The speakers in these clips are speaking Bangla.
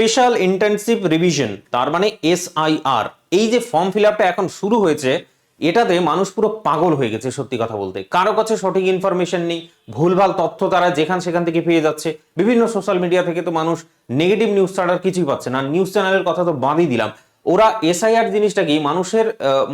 স্পেশাল ইন্টেন্সিভ রিভিশন, তার মানে এসআইআর। এই যে ফর্ম ফিল আপটা এখন শুরু হয়েছে, এটাতে মানুষ পুরো পাগল হয়ে গেছে সত্যি কথা বলতে। কারও কাছে সঠিক ইনফরমেশন নেই, ভুলভাল তথ্য তারা যেখান সেখান থেকে পেয়ে যাচ্ছে। বিভিন্ন সোশ্যাল মিডিয়া থেকে তো মানুষ নেগেটিভ নিউজ ছাড়া আর কিছুই পাচ্ছে না। নিউজ চ্যানেলের কথা তো বাদই দিলাম। ওরা এসআইআর জিনিসটা কি, মানুষের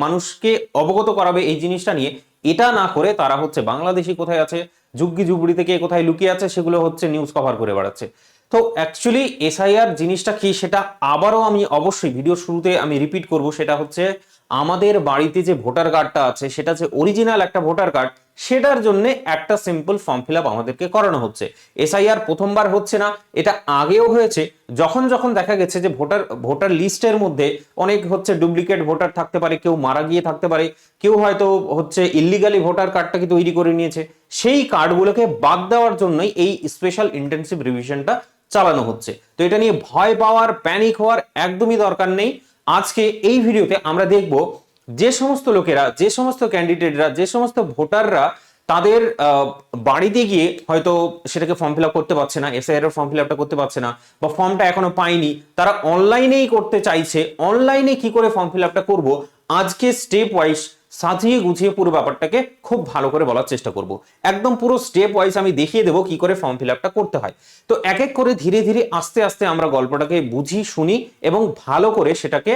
মানুষকে অবগত করাবে এই জিনিসটা নিয়ে। এটা না করে তারা হচ্ছে বাংলাদেশি কোথায় আছে যুগ্গি জুবড়ি থেকে কোথায় লুকিয়ে আছে, সেগুলো হচ্ছে নিউজ কভার করে বেড়াচ্ছে। তো অ্যাকচুয়ালি এসআইআর জিনিসটা কি সেটা আবারও আমি অবশ্যই ভিডিও শুরুতে আমি রিপিট করব, সেটা হচ্ছে আমাদের বাড়িতে যে ভোটার কার্ডটা আছে, সেটা যে অরিজিনাল একটা ভোটার কার্ড, সেটার জন্য একটা সিম্পল ফর্ম ফিল আমাদেরকে করানো হচ্ছে। এসআইআর প্রথমবার হচ্ছে না, এটা আগেও হয়েছে। যখন যখন দেখা গেছে যে ভোটার ভোটার লিস্টের মধ্যে অনেক হচ্ছে ডুপ্লিকেট ভোটার থাকতে পারে, কেউ মারা গিয়ে থাকতে পারে, কেউ হয়তো হচ্ছে ইলিগালি ভোটার কার্ডটাকে তৈরি করে নিয়েছে, সেই কার্ডগুলোকে বাদ দেওয়ার জন্যই এই স্পেশাল ইন্টেন্সিভ রিভিশনটা চালানো হচ্ছে। তো এটা নিয়ে ভয় পাওয়ার প্যানিক হওয়ার একদমই দরকার নেই। আজকে এই ভিডিওতে আমরা দেখব যে সমস্ত লোকেরা, যে সমস্ত ক্যান্ডিডেটরা যে সমস্ত ভোটাররা তাদের বাড়িতে গিয়ে হয়তো সেটাকে ফর্ম ফিল করতে পারছে না এসআইআর এর ফর্ম ফিল করতে পারছে না বা ফর্মটা এখনও পায়নি, তারা অনলাইনেই করতে চাইছে। অনলাইনে কি করে ফর্ম ফিল আপটা করব? আজকে স্টেপ ওয়াইজ সাজিয়ে গুছিয়ে পুরো ব্যাপারটাকে খুব ভালো করে বলার চেষ্টা করব। একদম পুরো স্টেপ ওয়াইজ আমি দেখিয়ে দেবো কি করে ফর্ম ফিল করতে হয়। তো এক এক করে ধীরে ধীরে আস্তে আস্তে আমরা গল্পটাকে বুঝি, শুনি এবং ভালো করে সেটাকে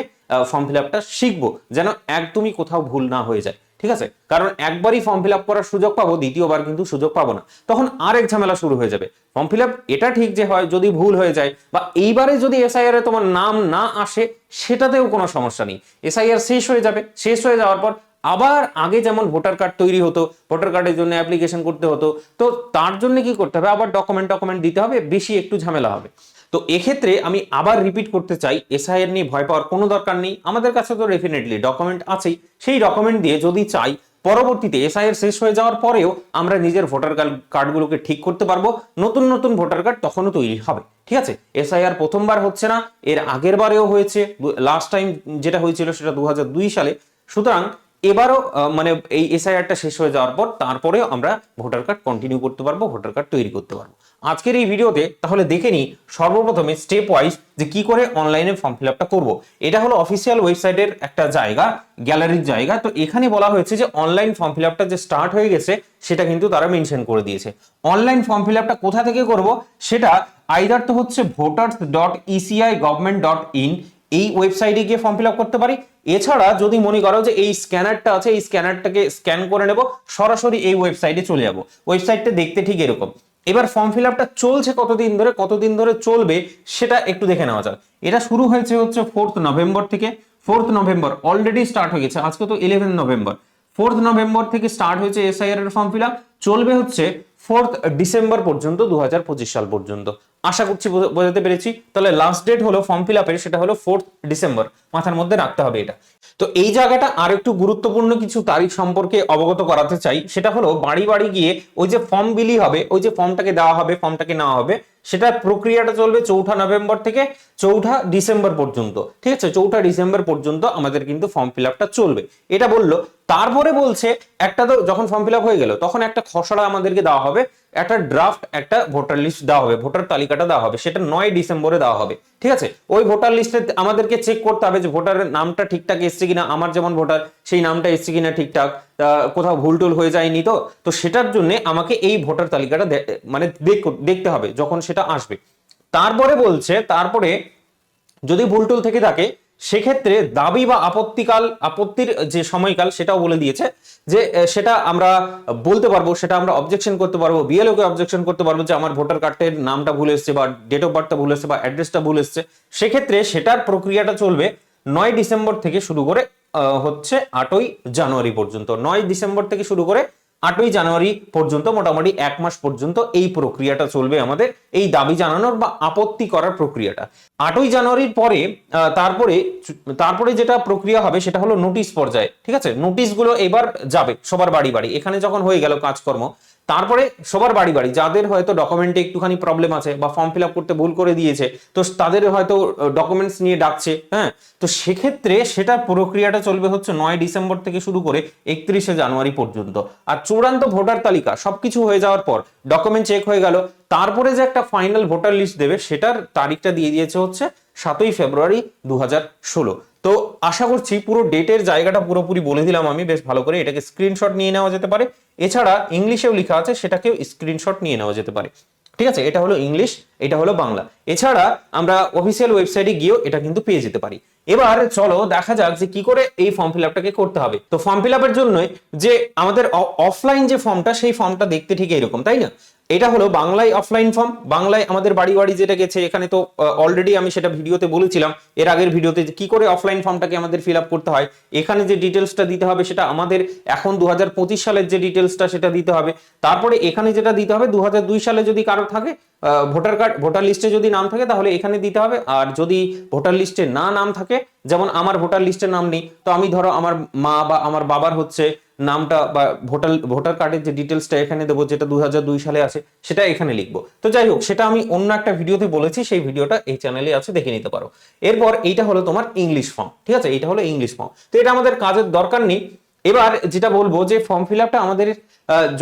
ফর্ম ফিল আপটা শিখব যেন একদমই কোথাও ভুল না হয়ে যায়। ঠিক আছে? কারণ একবারই ফর্ম ফিল আপ করার সুযোগ পাবো, দ্বিতীয়বার কিন্তু সুযোগ পাবো না। তখন আর এক ঝামেলা শুরু হয়ে যাবে। ফর্ম ফিল আপ এটা ঠিক যে হয়, যদি ভুল হয়ে যায় বা এইবারে যদি এসআইআর এ তোমার নাম না আসে, সেটাতেও কোনো সমস্যা নেই। এসআইআর শেষ হয়ে যাবে। শেষ হয়ে যাওয়ার পর আবার আগে যেমন ভোটার কার্ড তৈরি হতো ভোটার কার্ডের জন্য অ্যাপ্লিকেশন করতে হতো, তো তার জন্য কি করতে হবে? আবার ডকুমেন্ট ডকুমেন্ট দিতে হবে, বেশি একটু ঝামেলা হবে। তো এক্ষেত্রে আমি আবার রিপিট করতে চাই এসআইআর নিয়ে ভয় পাওয়ার কোনো দরকার নেই, আমাদের কাছে তো ডেফিনেটলি ডকুমেন্ট আছেই। সেই ডকুমেন্ট দিয়ে যদি চাই, পরবর্তীতে এসআইআর শেষ হয়ে যাওয়ার পরেও আমরা নিজের ভোটার কার্ডগুলোকে ঠিক করতে পারব, নতুন নতুন ভোটার কার্ড তখনও তৈরি হবে, ঠিক আছে? এসআইআর প্রথমবার হচ্ছে না, এর আগের বারেও হয়েছে লাস্ট টাইম যেটা হয়েছিল সেটা দু হাজার দুই সালে। সুতরাং এবারও মানে এই এসআইআরটা শেষ হয়ে যাওয়ার পর তারপরেও আমরা ভোটার কার্ড কন্টিনিউ করতে পারব, ভোটার কার্ড তৈরি করতে পারব। আজকের এই ভিডিওতে তাহলে দেখে নিই সর্বপ্রথমে স্টেপ ওয়াইজ যে কি করে অনলাইনে ফর্ম ফিল আপটা করব। এটা হলো অফিসিয়াল ওয়েবসাইটের একটা জায়গা গ্যালারির জায়গা। তো এখানে বলা হয়েছে যে অনলাইন ফর্ম ফিল আপটা যে স্টার্ট হয়ে গেছে, সেটা কিন্তু তারা মেনশন করে দিয়েছে। অনলাইন ফর্ম ফিল আপটা কোথা থেকে করব? সেটা আইদার তো হচ্ছে voters dot ECI government dot in এই ওয়েবসাইটে গিয়ে ফর্ম ফিল করতে পারি। এছাড়া যদি মনে করো যে এই স্ক্যানারটা আছে, এই স্ক্যানারটাকে স্ক্যান করে নেব, সরাসরি এই ওয়েবসাইটে চলে যাব। ওয়েবসাইটটা দেখতে ঠিক এরকম। এবার ফর্ম ফিল আপটা চলছে কতদিন ধরে কতদিন ধরে চলবে, সেটা একটু দেখে নেওয়া যাক। এটা শুরু হয়েছে হচ্ছে ফোর্থ নভেম্বর থেকে। ফোর্থ নভেম্বর অলরেডি স্টার্ট হয়ে গেছে। আজকে তো ইলেভেন নভেম্বর ফোর্থ নভেম্বর থেকে স্টার্ট হয়েছে এসআইআর এর ফর্ম ফিল আপ চলবে হচ্ছে ফোর্থ ডিসেম্বর পর্যন্ত দু হাজার পঁচিশ সাল পর্যন্ত। আশা করছি বোঝা- বোঝাতে পেরেছি। তাহলে লাস্ট ডেট হলো ফর্ম ফিল আপের সেটা হলো ফোর্থ ডিসেম্বর মাথার মধ্যে রাখতে হবে এটা। তো এই জায়গাটা আর একটু গুরুত্বপূর্ণ কিছু তারিখ সম্পর্কে অবগত করাতে চাই। সেটা হলো বাড়ি বাড়ি গিয়ে ওই যে ফর্ম বিলি হবে, ওই যে ফর্মটাকে দেওয়া হবে ফর্মটাকে নেওয়া হবে সেটার প্রক্রিয়াটা চলবে চৌঠা নভেম্বর থেকে চৌঠা ডিসেম্বর পর্যন্ত। ঠিক আছে? চৌঠা ডিসেম্বর পর্যন্ত আমাদের কিন্তু ফর্ম ফিল আপটা চলবে। এটা বলল তারপরে বলছে, একটা তো যখন ফর্ম ফিল হয়ে গেল, তখন একটা খসড়া আমাদেরকে দেওয়া হবে, একটা ড্রাফট একটা ভোটার লিস্ট দেওয়া হবে ভোটার তালিকাটা দেওয়া হবে, সেটা নয় ডিসেম্বরে দেওয়া হবে, ঠিক আছে? ওই ভোটার লিস্টে আমাদেরকে চেক করতে হবে যে ভোটারের নামটা ঠিকঠাক এসছে কিনা, আমার যেমন ভোটার সেই নামটা এসছে কিনা ঠিকঠাক কোথাও ভুল টুল হয়ে যায়নি তো? তো সেটার জন্য আমাকে এই ভোটার তালিকাটা মানে দেখ- দেখতে হবে যখন সেটা আসবে। তারপরে বলছে, তারপরে যদি ভুল টুল থেকে থাকে সেক্ষেত্রে দাবি বা আপত্তিকাল, আপত্তির যে সময়কাল, সেটাও বলে দিয়েছে যে সেটা আমরা বলতে পারব, সেটা আমরা অবজেকশন করতে পারব বিএলও কে অবজেকশন করতে পারব যে, আমার ভোটার কার্ডের নামটা ভুল এসছে বা ডেট অফ বার্থটা ভুল এসছে বা অ্যাড্রেসটা ভুল এসছে। সেক্ষেত্রে সেটার প্রক্রিয়াটা চলবে নয় ডিসেম্বর থেকে শুরু করে হচ্ছে আটই জানুয়ারি পর্যন্ত। নয় ডিসেম্বর থেকে শুরু করে আটই জানুয়ারি পর্যন্ত, মোটামুটি এক মাস পর্যন্ত এই প্রক্রিয়াটা চলবে আমাদের, এই দাবি জানানোর বা আপত্তি করার প্রক্রিয়াটা। আটই জানুয়ারির পরে তারপরে তারপরে যেটা প্রক্রিয়া হবে সেটা হলো নোটিশ পর্যায়ে, ঠিক আছে? নোটিশগুলো এবার যাবে, সবার বাড়ি বাড়ি। এখানে যখন হয়ে গেল কাজকর্ম তারপরে সবার বাড়ি বাড়ি, যাদের হয়তো ডকুমেন্টে একটুখানি প্রবলেম আছে বা ফর্ম ফিল আপ করতে ভুল করে দিয়েছে, তো তাদের হয়তো ডকুমেন্টস নিয়ে ডাকছে হ্যাঁ? তো সেক্ষেত্রে সেটা প্রক্রিয়াটা চলবে হচ্ছে নয় ডিসেম্বর থেকে শুরু করে একত্রিশে জানুয়ারি পর্যন্ত। আর চূড়ান্ত ভোটার তালিকা সবকিছু হয়ে যাওয়ার পর ডকুমেন্ট চেক হয়ে গেল, তারপরে যে একটা ফাইনাল ভোটার লিস্ট দেবে, সেটার তারিখটা দিয়ে দিয়েছে হচ্ছে সাতই ফেব্রুয়ারি দু হাজার ষোলো। তো আশা করছি পুরো ডেটের জায়গাটা পুরোপুরি বলে দিলাম আমি, বেশ ভালো করে এটাকে স্ক্রিনশট নিয়ে নেওয়া যেতে পারে। এছাড়া ইংলিশেও লেখা আছে, সেটাকেও স্ক্রিনশট নিয়ে নেওয়া যেতে পারে। ঠিক আছে? এটা হলো ইংলিশ, এটা হলো বাংলা। এছাড়া আমরা অফিসিয়াল ওয়েবসাইটে গিয়েও এটা কিন্তু পেয়ে যেতে পারি। এবার চলো দেখা যাক যে কি করে এই ফর্ম ফিল আপটাকে করতে হবে। তো ফর্ম ফিল আপের জন্য যে আমাদের অফলাইন যে ফর্মটা সেই ফর্মটা দেখতে ঠিক এরকম তাই না? এটা হলো বাংলায় অফলাইন ফর্ম বাংলায় আমাদের বাড়ি বাড়ি যেটা গেছে, এখানে তো অলরেডি আমি সেটা ভিডিওতে বলেছিলাম, এর আগের ভিডিওতে কি করে অফলাইন ফর্মটাকে আমাদের ফিল করতে হয়, এখানে যে ডিটেলসটা দিতে হবে সেটা আমাদের এখন দু হাজার পঁচিশ সালের যে ডিটেলসটা সেটা দিতে হবে, তারপরে এখানে যেটা দিতে হবে দু হাজার দুই সালে যদি কারও থাকে ভোটার কার্ড ভোটার লিস্টে যদি নাম থাকে, তাহলে এখানে দিতে হবে, আর যদি ভোটার লিস্টে না নাম থাকে যেমন আমার ভোটার লিস্টে নাম নেই, তো আমি ধরো আমার মা বা আমার বাবার হচ্ছে নামটা বা ভোটার ভোটার কার্ডের যে ডিটেলসটা এখানে দেবো, যেটা দুই সালে আছে, সেটা এখানে লিখব। তো যাই হোক, সেটা আমি অন্য একটা ভিডিওতে বলেছি, সেই ভিডিওটা এই চ্যানেলে আছে, দেখে নিতে পারো। এরপর এইটা হলো তোমার ইংলিশ ফর্ম ঠিক আছে? এটা হলো ইংলিশ ফর্ম তো এটা আমাদের কাজের দরকার নেই। এবার যেটা বলব যে ফর্ম ফিল আপটা আমাদের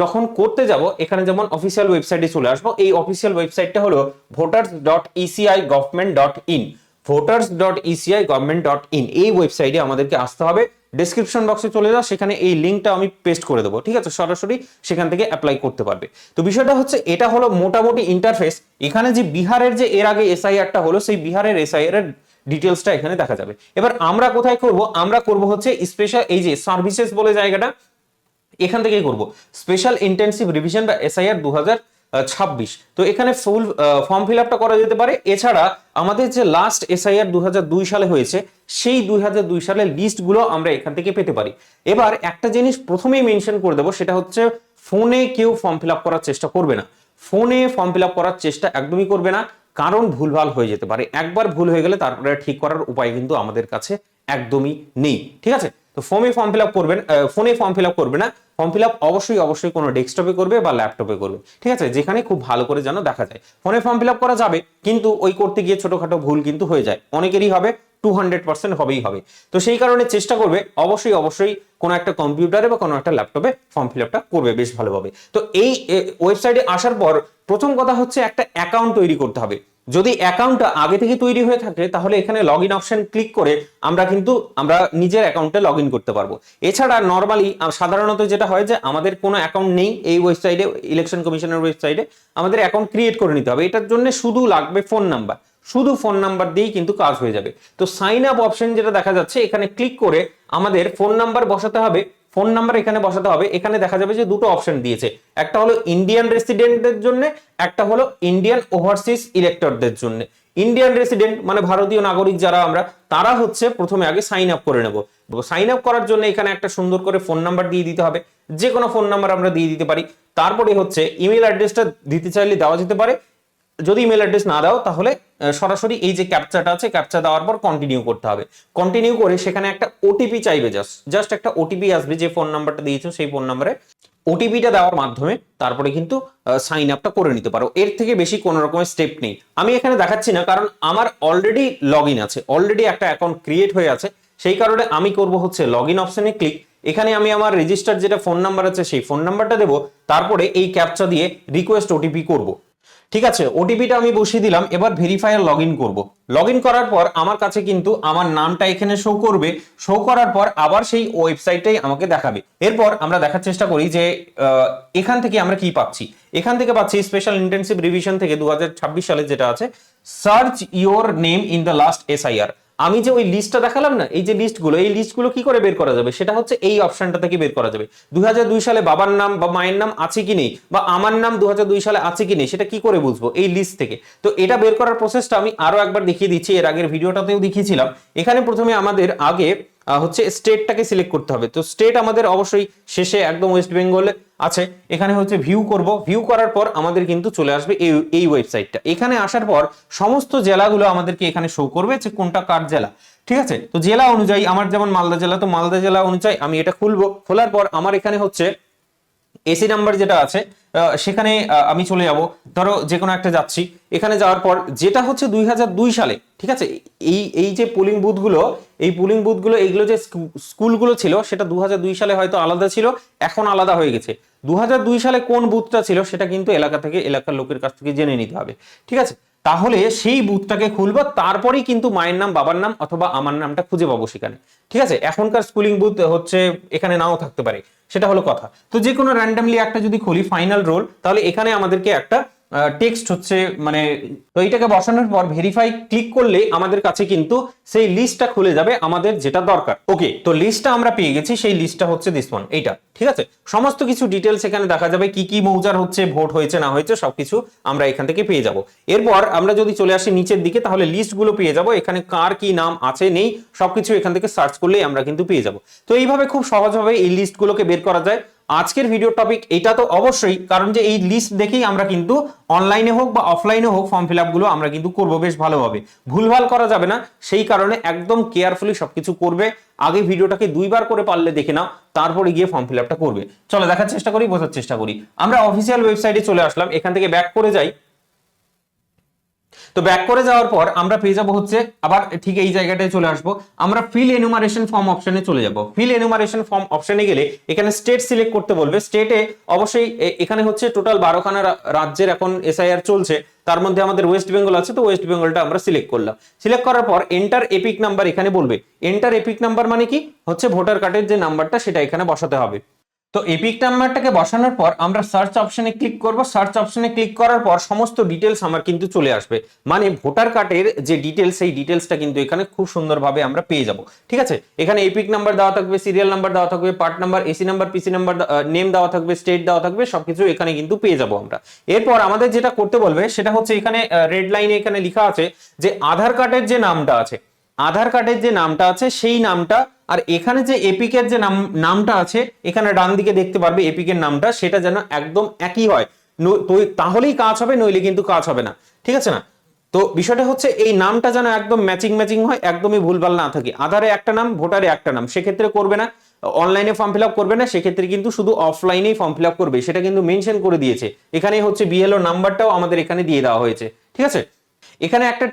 যখন করতে যাব, এখানে যেমন অফিসিয়াল ওয়েবসাইটে চলে আসব, এই অফিসিয়াল ওয়েবসাইটটা হলো voters dot ECI government dot in voters dot ECI government dot in এই ওয়েবসাইটে আমাদেরকে আসতে হবে। ডেসক্রিপশন বক্সে চলে যাও, সেখানে এই লিঙ্কটা আমি পেস্ট করে দেবো, ঠিক আছে? সরাসরি সেখান থেকে অ্যাপ্লাই করতে পারবে। তো বিষয়টা হচ্ছে, এটা হলো মোটামুটি ইন্টারফেস এখানে যে বিহারের যে, এর আগে এসআইআরটা হলো, সেই বিহারের এসআইআর এর ডিটেলসটা এখানে দেখা যাবে। এবার আমরা কোথায় করব? আমরা করব হচ্ছে স্পেশাল এই যে সার্ভিসেস বলে জায়গাটা, এখান থেকেই করব। স্পেশাল ইন্টেন্সিভ রিভিশন বা এসআইআর দু হাজার ছাব্বিশ। তো এখানে ফুল ফর্ম ফিল আপটা করা যেতে পারে। এছাড়া আমাদের যে লাস্ট এসআইআর দুহাজার দুই সালে হয়েছে, সেই দুই সালের লিস্টগুলো আমরা এখান থেকে পেতে পারি। এবার একটা জিনিস প্রথমেই মেনশন করে দেবো, সেটা হচ্ছে ফোনে কেউ ফর্ম ফিল আপ করার চেষ্টা করবে না। ফোনে ফর্ম ফিল আপ করার চেষ্টা একদমই করবে না, কারণ ভুলভাল হয়ে যেতে পারে। একবার ভুল হয়ে গেলে তারপরে ঠিক করার উপায় কিন্তু আমাদের কাছে একদমই নেই। ঠিক আছে? তো ফর্মে ফর্ম ফিল আপ করবেন ফোনে ফর্ম ফিল আপ করবে না। ফর্ম ফিল আপ অবশ্যই অবশ্যই কোনো ডেস্কটপে করবে বা ল্যাপটপে করবে। ঠিক আছে? যেখানে খুব ভালো করে যেন দেখা যায়। ফোনে ফর্ম ফিল আপ করা যাবে, কিন্তু ওই করতে গিয়ে ছোটখাটো ভুল কিন্তু হয়ে যায়। অনেকেরই হবে টু হান্ড্রেড পার্সেন্ট হবেই হবে। তো সেই কারণে চেষ্টা করবে, অবশ্যই অবশ্যই কোনো একটা কম্পিউটারে বা কোনো একটা ল্যাপটপে ফর্ম ফিল আপটা করবে বেশ ভালোভাবে। তো এই ওয়েবসাইটে আসার পর প্রথম কথা হচ্ছে একটা অ্যাকাউন্ট তৈরি করতে হবে। যদি অ্যাকাউন্টটা আগে থেকে তৈরি হয়ে থাকে, তাহলে এখানে লগ ইন অপশন ক্লিক করে আমরা কিন্তু, আমরা নিজের অ্যাকাউন্টে লগ ইন করতে পারব। এছাড়া নর্মালি সাধারণত যেটা হয় যে আমাদের কোনো অ্যাকাউন্ট নেই এই ওয়েবসাইটে ইলেকশন কমিশনের ওয়েবসাইটে আমাদের অ্যাকাউন্ট ক্রিয়েট করে নিতে হবে। এটার জন্য শুধু লাগবে ফোন নাম্বার শুধু ফোন নাম্বার দিয়েই কিন্তু কাজ হয়ে যাবে। তো সাইন আপ অপশন যেটা দেখা যাচ্ছে, এখানে ক্লিক করে আমাদের ফোন নাম্বার বসাতে হবে। ফোন নাম্বার এখানে বসাতে হবে। এখানে দেখা যাবে যে দুটো অপশন দিয়েছে। একটা হলো ইন্ডিয়ান রেসিডেন্টদের জন্য, একটা হলো ইন্ডিয়ান ওভারসিজ ইলেক্টরদের জন্য। ইন্ডিয়ান রেসিডেন্ট মানে ভারতীয় নাগরিক যারা আমরা, তারা হচ্ছে প্রথমে আগে সাইন আপ করে নেব। সাইন আপ করার জন্য এখানে একটা সুন্দর করে ফোন নাম্বার দিয়ে দিতে হবে। যে কোনো ফোন নাম্বার আমরা দিয়ে দিতে পারি। তারপরে হচ্ছে ইমেল অ্যাড্রেসটা দিতে চাইলে দেওয়া যেতে পারে। যদি ইমেল অ্যাড্রেস না দাও, তাহলে সরাসরি এই যে ক্যাপচাটা আছে ক্যাপচা দেওয়ার পর কন্টিনিউ করতে হবে। কন্টিনিউ করে সেখানে একটা ওটিপি চাইবে জাস্ট জাস্ট একটা ওটিপি আসবে, যে ফোন নাম্বারটা দিয়েছ, সেই ফোন নাম্বারে ওটিপিটা দেওয়ার মাধ্যমে তারপরে কিন্তু সাইন আপটা করে নিতে পারো। এর থেকে বেশি কোনো রকমের স্টেপ নেই। আমি এখানে দেখাচ্ছি না, কারণ আমার অলরেডি লগ আছে। অলরেডি একটা অ্যাকাউন্ট ক্রিয়েট হয়ে আছে। সেই কারণে আমি করব হচ্ছে লগ ইন অপশনে ক্লিক এখানে আমি আমার রেজিস্টার যেটা ফোন নাম্বার আছে, সেই ফোন নাম্বারটা দেবো। তারপরে এই ক্যাপচা দিয়ে রিকোয়েস্ট ওটিপি করব। ঠিক আছে ওটিপিটা আমি বসিয়ে দিলাম, এবার ভেরিফায়ার লগ ইন করব। লগ ইন করার পর আমার কাছে কিন্তু আমার নামটা এখানে শো করবে। শো করার পর আবার সেই ওয়েবসাইটটাই আমাকে দেখাবে। এরপর আমরা দেখার চেষ্টা করি যে এখান থেকে আমরা কি পাচ্ছি? এখান থেকে পাচ্ছি স্পেশাল ইন্টেন্সিভ রিভিশন থেকে দু হাজার ছাব্বিশ সালে যেটা আছে search your name in the last SIR আমি যে ওই লিস্টটা দেখালাম না, এই যে লিস্টগুলো এই লিস্টগুলো কি করে বের করা যাবে? সেটা হচ্ছে এই অপশনটা থেকে বের করা যাবে। দুই হাজার দুই সালে বাবার নাম বা মায়ের নাম আছে কি নেই বা আমার নাম দু হাজার দুই সালে আছে কি নেই, সেটা কি করে বুঝব এই লিস্ট থেকে? তো এটা বের করার প্রসেসটা আমি আরও একবার দেখিয়ে দিচ্ছি, এর আগের ভিডিওটাতেও দেখিয়েছিলাম। এখানে প্রথমে আমাদের আগে হচ্ছে স্টেটটাকে সিলেক্ট করতে হবে। তো স্টেট আমাদের অবশ্যই শেষে একদম ওয়েস্ট বেঙ্গলে আছে। এখানে হচ্ছে ভিউ করব। ভিউ করার পর আমাদের কিন্তু চলে আসবে এই এই ওয়েবসাইটটা এখানে আসার পর সমস্ত জেলাগুলো আমাদেরকে এখানে শো করবে যে কোনটা কার জেলা। ঠিক আছে? তো জেলা অনুযায়ী, আমার যেমন মালদা জেলা, তো মালদা জেলা অনুযায়ী আমি এটা খুলবো। খোলার পর আমার এখানে হচ্ছে এসি নাম্বার যেটা আছে সেখানে আমি চলে যাব। ধরো যে কোনো একটা যাচ্ছি। এখানে যাওয়ার পর যেটা হচ্ছে দুই হাজার দুই সালে, ঠিক আছে? এই এই যে পোলিং বুথগুলো এই পোলিং বুথগুলো এইগুলো যে স্কু- স্কুলগুলো ছিল, সেটা দুই হাজার দুই সালে হয়তো আলাদা ছিল, এখন আলাদা হয়ে গেছে। দুই হাজার দুই সালে কোন বুথটা ছিল, সেটা কিন্তু এলাকা থেকে এলাকার লোকের কাছ থেকে জেনে নিতে হবে, ঠিক আছে? তাহলে সেই বুথটাকে খুলবো, তারপরেই কিন্তু মায়ের নাম, বাবার নাম অথবা আমার নামটা খুঁজে পাবো সেখানে। ঠিক আছে? এখনকার স্কুলিং বুথ হচ্ছে, এখানে নাও থাকতে পারে। সেটা হলো কথা। তো যে কোনো র্যান্ডামলি একটা যদি খুলি ফাইনাল রোল তাহলে এখানে আমাদেরকে একটা টেক্সট হচ্ছে মানে তো এইটাকে বসানোর পর ভেরিফাই ক্লিক করলে আমাদের কাছে কিন্তু সেই লিস্টটা খুলে যাবে, আমাদের যেটা দরকার। ওকে তো লিস্টটা আমরা পেয়ে গেছি, সেই লিস্টটা হচ্ছে দিস ওয়ান এইটা, ঠিক আছে? সমস্ত কিছু ডিটেলস এখানে দেখা যাবে, কি কি মৌজার হচ্ছে ভোট হয়েছে, না হয়েছে, সবকিছু আমরা এখান থেকে পেয়ে যাব। এরপর আমরা যদি চলে আসি নিচের দিকে, তাহলে লিস্টগুলো পেয়ে যাব, এখানে কার কি নাম আছে, নেই, সবকিছু এখান থেকে সার্চ করলেই আমরা কিন্তু পেয়ে যাব। তো এইভাবে খুব সহজভাবে এই লিস্টগুলোকে বের করা যায়। আজকের ভিডিও টপিক এটা তো অবশ্যই, কারণ যে এই লিস্ট দেখেই আমরা কিন্তু অনলাইনে হোক বা অফলাইনে হোক ফর্ম ফিলগুলো আমরা কিন্তু করব, বেশ ভালোভাবে ভুলভাল করা যাবে না, সেই কারণে একদম কেয়ারফুলি সবকিছু করবে, আগে ভিডিওটাকে দুইবার করে পারলে দেখে নাও, তারপরে গিয়ে ফর্ম ফিল আপটা করবে। চলো দেখার চেষ্টা করি, বোঝার চেষ্টা করি। আমরা অফিসিয়াল ওয়েবসাইটে চলে আসলাম, এখান থেকে ব্যাক করে যাই। তো ব্যাক করে যাওয়ার পর আমরা পেয়ে যাব হচ্ছে, আবার ঠিক এই জায়গাটায় চলে আসব। আমরা ফিল এনুমারেশন ফর্ম অপশনে চলে যাব। ফিল এনুমারেশন ফর্ম অপশনে গেলে এখানে স্টেট সিলেক্ট করতে বলবে। স্টেটে অবশ্যই এখানে হচ্ছে টোটাল বারোখানা রাজ্যের এখন এসআইআর চলছে। তার মধ্যে আমাদের ওয়েস্ট বেঙ্গল আছে, তো ওয়েস্ট বেঙ্গলটা আমরা সিলেক্ট করলাম। সিলেক্ট করার পর এন্টার এপিক নাম্বার এখানে বলবে। এন্টার এপিক নাম্বার মানে কি? হচ্ছে ভোটার কার্ডের যে নাম্বারটা সেটা এখানে বসাতে হবে। তো এপিক নাম্বারটাকে বসানোর পর আমরা সার্চ অপশনে ক্লিক করব। সার্চ অপশনে ক্লিক করার পর সমস্ত ডিটেলস আমার কিন্তু চলে আসবে। মানে ভোটার কার্ডের যে ডিটেলস সেই ডিটেলসটা কিন্তু এখানে খুব সুন্দরভাবে আমরা পেয়ে যাব। ঠিক আছে? এখানে এপিক নাম্বার দেওয়া থাকবে সিরিয়াল নাম্বার দেওয়া থাকবে part number AC number PC number name দেওয়া থাকবে স্টেট দেওয়া থাকবে, সবকিছু এখানে কিন্তু পেয়ে যাব আমরা। এরপর আমাদের যেটা করতে বলবে, সেটা হচ্ছে এখানে রেড লাইনে এখানে লেখা আছে যে আধার কার্ডের যে নামটা আছে আধার কার্ডের যে নামটা আছে, সেই নামটা, আর এখানে যে এপিকের যে নাম, নামটা আছে, এখানে ডান দিকে দেখতে পারবে এপিকের নামটা, সেটা যেন একদম একই হয়। তাহলেই কাজ হবে, নইলে কিন্তু কাজ হবে না। ঠিক আছে না? তো বিষয়টা হচ্ছে, এই নামটা যেন একদম ম্যাচিং ম্যাচিং হয়, একদমই ভুলভাল না থাকে। আধারে একটা নাম, ভোটারে একটা নাম, সেক্ষেত্রে করবে না। অনলাইনে ফর্ম ফিল আপ করবে না, সেক্ষেত্রে কিন্তু শুধু অফলাইনেই ফর্ম ফিল আপ করবে। সেটা কিন্তু মেনশন করে দিয়েছে। এখানে হচ্ছে বিএলও নাম্বারটাও আমাদের এখানে দিয়ে দেওয়া হয়েছে। ঠিক আছে? এখানে একটা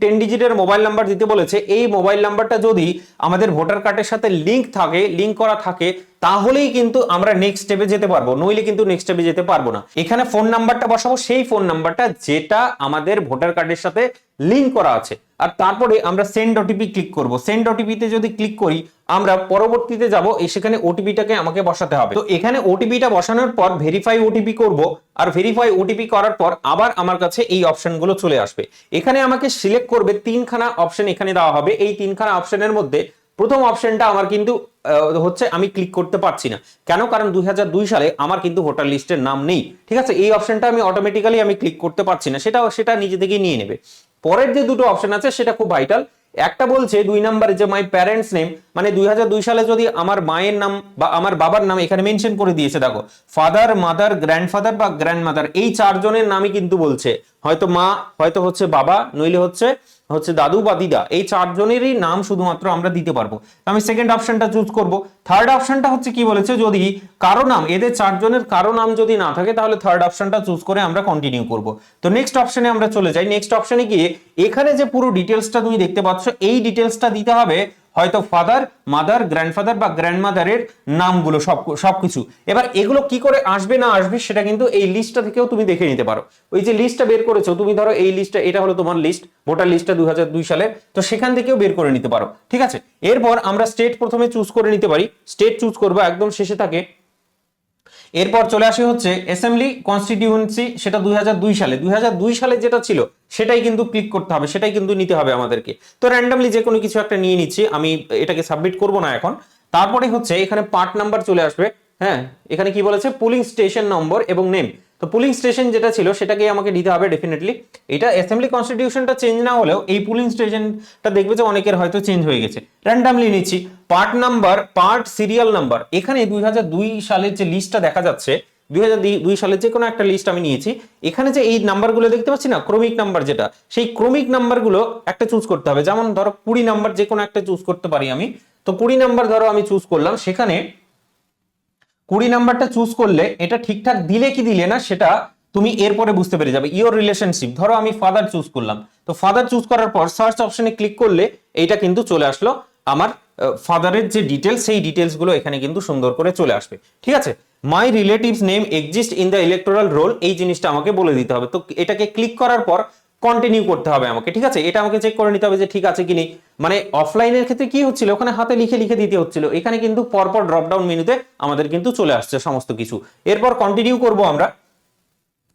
টেন ডিজিটের মোবাইল নাম্বার দিতে বলেছে। এই মোবাইল নাম্বারটা যদি আমাদের ভোটার কার্ডের সাথে লিঙ্ক থাকে লিঙ্ক করা থাকে, তাহলেই কিন্তু আমরা নেক্সট স্টেপে যেতে পারব। নইলে কিন্তু নেক্সট স্টেপে যেতে পারব না। এখানে ফোন নাম্বারটা বসাবো। সেই ফোন নাম্বারটা যেটা আমাদের ভোটার কার্ডের সাথে লিঙ্ক করা আছে। আর তারপরে আমরা সেন্ড ওটিপি ক্লিক করব। সেন্ড ওটিপিতে যদি ক্লিক করি আমরা পরবর্তীতে যাব সেখানে ওটিপিটাকে আমাকে বসাতে হবে। তো এখানে ওটিপিটা বসানোর পর ভেরিফাই ওটিপি করব, আর ভেরিফাই ওটিপি করার পর আবার আমার কাছে এই অপশনগুলো চলে আসবে। এখানে আমাকে সিলেক্ট করবে তিনখানা অপশন এখানে দেওয়া হবে। এই তিনখানা অপশনের মধ্যে প্রথম অপশনটা আমার কিন্তু হচ্ছে আমি ক্লিক করতে পারছি না। কেন? কারণ দুই হাজার দুই সালে আমার কিন্তু ভোটার লিস্টের নাম নেই। ঠিক আছে? এই অপশনটা আমি অটোমেটিক্যালি আমি ক্লিক করতে পারছি না। সেটা সেটা নিজে থেকে নিয়ে নেবে। পরের যে দুটো অপশন আছে, সেটা খুব ভাইটাল একটা বলছে দুই নাম্বারে যে মাই প্যারেন্টস নেম মানে দুই হাজার দুই সালে যদি আমার মায়ের নাম বা আমার বাবার নাম এখানে মেনশন করে দিয়েছে, দেখো ফাদার মাদার গ্র্যান্ডফাদার বা গ্র্যান্ডমাদার এই চারজনের নামই কিন্তু বলছে। হয়তো মা, হয়তো হচ্ছে বাবা, নইলে হচ্ছে হচ্ছে দাদু বা দিদা, এই চারজনেরই নাম শুধুমাত্র আমরা দিতে পারব। আমি সেকেন্ড অপশনটা চুজ করব। থার্ড অপশনটা হচ্ছে কি বলেছে? যদি কারও নাম, এদের চারজনের কারও নাম যদি না থাকে, তাহলে থার্ড অপশনটা চুজ করে আমরা কন্টিনিউ করব। তো নেক্সট অপশনে আমরা চলে যাই। নেক্সট অপশনে গিয়ে এখানে যে পুরো ডিটেলসটা তুমি দেখতে পাচ্ছ, এই ডিটেলসটা দিতে হবে হয়তো ফাদার মাদার গ্র্যান্ডফাদার বা গ্র্যান্ডমাদারের নামগুলো সব, সবকিছু। এবার এগুলো কি করে আসবে না আসবে সেটা কিন্তু এই লিস্টটা থেকেও তুমি দেখে নিতে পারো। ওই যে লিস্টটা বের করেছ, তুমি ধরো এই লিস্টটা এটা হলো তোমার লিস্ট ভোটার লিস্টটা দুই হাজার দুই সালে, তো সেখান থেকেও বের করে নিতে পারো, ঠিক আছে? এরপর আমরা স্টেট প্রথমে চুজ করে নিতে পারি স্টেট চুজ করব, একদম শেষে থাকে। এরপর চলে আসে হচ্ছে অ্যাসেম্বলি কনস্টিটিউয়েন্সি সেটা দুই হাজার দুই সালে। দুই হাজার দুই সালে যেটা ছিল সেটাই কিন্তু ক্লিক করতে হবে, সেটাই কিন্তু নিতে হবে আমাদেরকে। তো র্যান্ডামলি যে কোনো কিছু একটা নিয়ে নিচ্ছি, আমি এটাকে সাবমিট করব না এখন। তারপরে হচ্ছে এখানে পার্ট নাম্বার চলে আসবে হ্যাঁ? এখানে কি বলেছে? পুলিং স্টেশন নম্বর এবং নেম তো পুলিং স্টেশন যেটা ছিল, সেটাকে আমাকে দিতে হবে ডেফিনেটলি এটা অ্যাসেম্বলি কনস্টিটিউশনটা চেঞ্জ না হলেও এই পুলিং স্টেশনটা দেখবে যে অনেকের হয়তো চেঞ্জ হয়ে গেছে। র্যান্ডামলি নিচ্ছি। Part number part serial number এখানে দুই হাজার দুই সালের যে লিস্টটা দেখা যাচ্ছে দুই সালের যে কোনো একটা লিস্ট আমি নিয়েছি। এখানে যে এই নাম্বারগুলো দেখতে পাচ্ছি না, ক্রমিক নাম্বার যেটা, সেই ক্রমিক নাম্বারগুলো একটা চুজ করতে হবে। যেমন ধরো কুড়ি নাম্বার যে কোনো একটা চুজ করতে পারি আমি। তো কুড়ি নাম্বার ধরো আমি চুজ করলাম, সেখানে কুড়ি নাম্বারটা চুজ করলে এটা ঠিকঠাক দিলে কি দিলে না, সেটা তুমি এরপরে বুঝতে পেরে যাবে। ইওর রিলেশনশিপ ধরো আমি ফাদার চুজ করলাম। তো ফাদার চুজ করার পর সার্চ অপশনে ক্লিক করলে এইটা কিন্তু চলে আসলো আমার ফাদারের যে ডিটেলস সেই ডিটেলসগুলো এখানে কিন্তু সুন্দর করে চলে আসবে। ঠিক আছে? My relatives name exist in the electoral roll এই জিনিসটা আমাকে বলে দিতে হবে। তো এটাকে ক্লিক করার পর কন্টিনিউ করতে হবে আমাকে, ঠিক আছে? এটা আমাকে চেক করে নিতে হবে যে ঠিক আছে কি নেই। মানে অফলাইনের ক্ষেত্রে কি হচ্ছিল? ওখানে হাতে লিখে লিখে দিতে হচ্ছিল। এখানে কিন্তু পরপর ড্রপ ডাউন মেনুতে আমাদের কিন্তু চলে আসছে সমস্ত কিছু। এরপর কন্টিনিউ করব আমরা।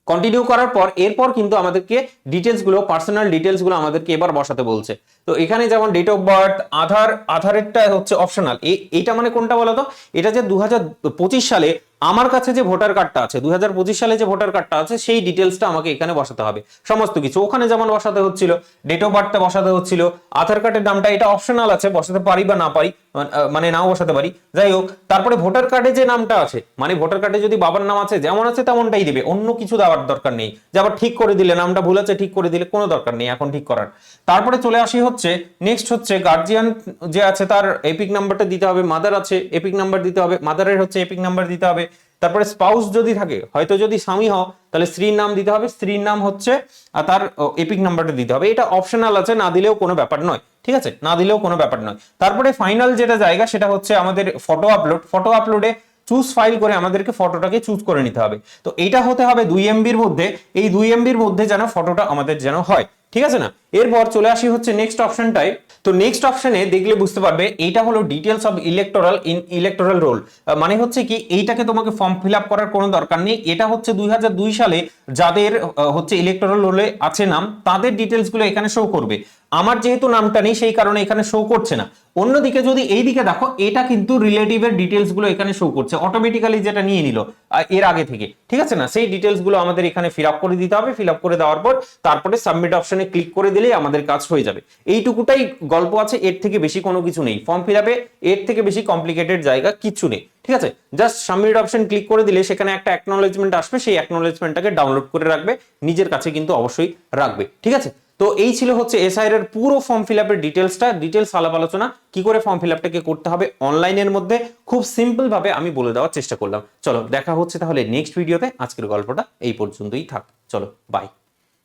কন্টিনিউ করার পর, এরপর কিন্তু আমাদেরকে ডিটেলসগুলো পার্সোনাল ডিটেলসগুলো আমাদেরকে এবার বসাতে বলছে। তো এখানে যেমন ডেট অফ বার্থ আধার আধারেরটা হচ্ছে অপশনাল এইটা মানে কোনটা বলতো? এটা যে দু হাজার পঁচিশ সালে আমার কাছে যে ভোটার কার্ডটা আছে, দুই হাজার পঁচিশ সালে যে ভোটার কার্ডটা আছে, সেই ডিটেলসটা আমাকে এখানে বসাতে হবে। সমস্ত কিছু। ওখানে যেমন বসাতে হচ্ছিল ডেট অফ বার্থটা বসাতে হচ্ছিল, আধার কার্ডের নামটা এটা অপশনাল আছে, বসাতে পারি বা না পারি মানে নাও বসাতে পারি। যাই হোক, তারপরে ভোটার কার্ডে যে নামটা আছে মানে ভোটার কার্ডে যদি বাবার নাম আছে, যেমন আছে তেমনটাই দিবে, অন্য কিছু দেওয়ার দরকার নেই। যে আবার ঠিক করে দিলে, নামটা ভুল আছে, ঠিক করে দিলে কোনো দরকার নেই, এখন ঠিক করার। তারপরে চলে আসি হচ্ছে নেক্সট হচ্ছে গার্জিয়ান যে আছে, তার এপিক নাম্বারটা দিতে হবে মাদার আছে এপিক নাম্বার দিতে হবে মাদারের হচ্ছে এপিক নাম্বার দিতে হবে। তারপরে স্পাউস যদি থাকে, হয়তো যদি স্বামী হও, তাহলে স্ত্রীর নাম দিতে হবে, স্ত্রীর নাম হচ্ছে আর তার এপিক নাম্বারটা দিতে হবে। এটা অপশনাল আছে, না দিলেও কোনো ব্যাপার নয়, ঠিক আছে? না দিলেও কোনো ব্যাপার নয়। তারপরে ফাইনাল যেটা জায়গা, সেটা হচ্ছে আমাদের ফটো আপলোড ফটো আপলোডে চুজ ফাইল করে আমাদেরকে ফটোটাকে চুজ করে নিতে হবে। তো এটা হতে হবে দুই এমবির মধ্যে। এই দুই এমবির মধ্যে যেন ফটোটা আমাদের যেন হয়, ঠিক আছে না? এরপর চলে আসি হচ্ছে নেক্সট অপশনটাই তো নেক্সট অপশনে দেখলে বুঝতে পারবে, এইটা হলো details of electoral in electoral roll মানে হচ্ছে কি, এইটাকে তোমাকে ফর্ম ফিল আপ করার কোনো দরকার নেই। এটা হচ্ছে দুই সালে যাদের হচ্ছে ইলেকটোরাল রোলে আছে নাম, তাদের ডিটেলসগুলো এখানে শো করবে। আমার যেহেতু নামটা নেই, সেই কারণে এখানে শো করছে না। অন্যদিকে যদি এই দিকে দেখো, এটা কিন্তু রিলেটিভের ডিটেলসগুলো এখানে শো করছে। অটোমেটিক্যালি যেটা নিয়ে নিল এর আগে থেকে। ঠিক আছে না? সেই ডিটেলসগুলো আমাদের এখানে ফিল আপ করে দিতে হবে। ফিল আপ করে দেওয়ার পর তারপরে সাবমিট অপশনে ক্লিক করে দিলেই আমাদের কাজ হয়ে যাবে। এইটুকুটাই গল্প আছে, এর থেকে বেশি কোনো কিছু নেই। ফর্ম ফিল আপে এর থেকে বেশি কমপ্লিকেটেড জায়গা কিচ্ছু নেই। ঠিক আছে? জাস্ট সাবমিট অপশন ক্লিক করে দিলে সেখানে একটা অ্যাকনোলেজমেন্ট আসবে, সেই অ্যাকনোলেজমেন্টটাকে ডাউনলোড করে রাখবে, নিজের কাছে কিন্তু অবশ্যই রাখবে। ঠিক আছে? তো এই ছিল হচ্ছে এসআইআর এর পুরো ফর্ম ফিল আপের ডিটেলসটা ডিটেলস আলাপ আলোচনা, কি করে ফর্ম ফিল আপটাকে করতে হবে অনলাইনের মধ্যে, খুব সিম্পল ভাবে আমি বলে দেওয়ার চেষ্টা করলাম। চলো, দেখা হচ্ছে তাহলে নেক্সট ভিডিওতে আজকের গল্পটা এই পর্যন্তই থাক। চলো বাই